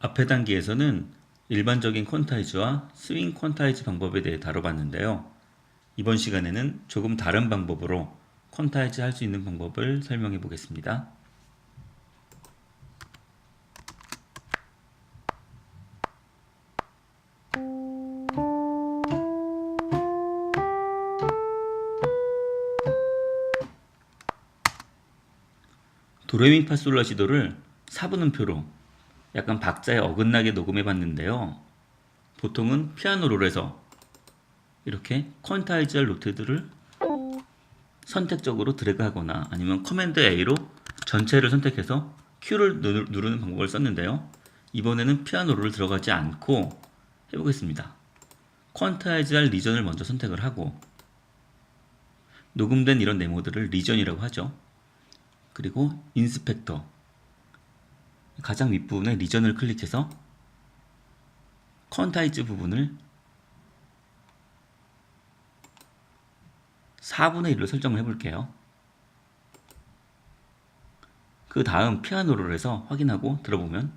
앞의 단계에서는 일반적인 퀀타이즈와 스윙 퀀타이즈 방법에 대해 다뤄봤는데요. 이번 시간에는 조금 다른 방법으로 퀀타이즈 할 수 있는 방법을 설명해 보겠습니다. 도레미파솔라 시도를 4분음표로 약간 박자에 어긋나게 녹음해 봤는데요. 보통은 피아노 롤에서 이렇게 퀀타이즈할 노트들을 선택적으로 드래그 하거나 아니면 커맨드 A로 전체를 선택해서 Q를 누- 누르는 방법을 썼는데요. 이번에는 피아노 롤을 들어가지 않고 해보겠습니다. 퀀타이즈할 리전을 먼저 선택을 하고 녹음된 이런 네모들을 리전이라고 하죠. 그리고 인스펙터 가장 윗부분에 리전을 클릭해서 퀀타이즈 부분을 4분의 1로 설정을 해볼게요. 그 다음 피아노를 해서 확인하고 들어보면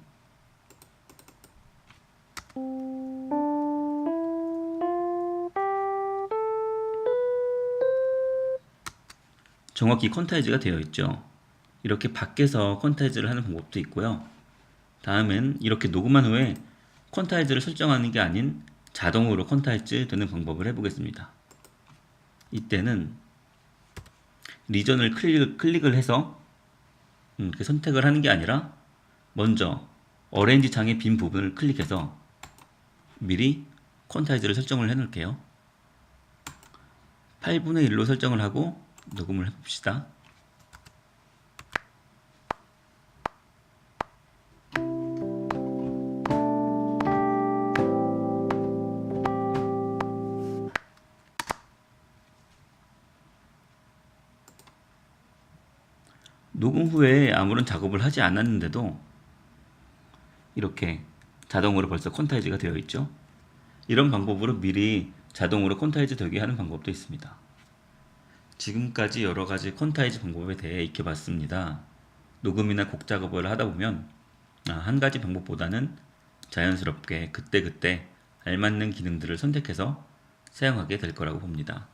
정확히 퀀타이즈가 되어 있죠. 이렇게 밖에서 퀀타이즈를 하는 방법도 있고요. 다음엔 이렇게 녹음한 후에 퀀타이즈를 설정하는 게 아닌 자동으로 퀀타이즈 되는 방법을 해보겠습니다. 이때는 리전을 클릭, 클릭을 해서 음, 이렇게 선택을 하는 게 아니라 먼저 어레인지 창의 빈 부분을 클릭해서 미리 퀀타이즈를 설정을 해 놓을게요. 8분의 1로 설정을 하고 녹음을 해봅시다. 녹음 후에 아무런 작업을 하지 않았는데도 이렇게 자동으로 벌써 콘타이즈가 되어 있죠. 이런 방법으로 미리 자동으로 콘타이즈 되게 하는 방법도 있습니다. 지금까지 여러 가지 콘타이즈 방법에 대해 익혀봤습니다. 녹음이나 곡 작업을 하다 보면 아, 한 가지 방법보다는 자연스럽게 그때그때 알맞는 기능들을 선택해서 사용하게 될 거라고 봅니다.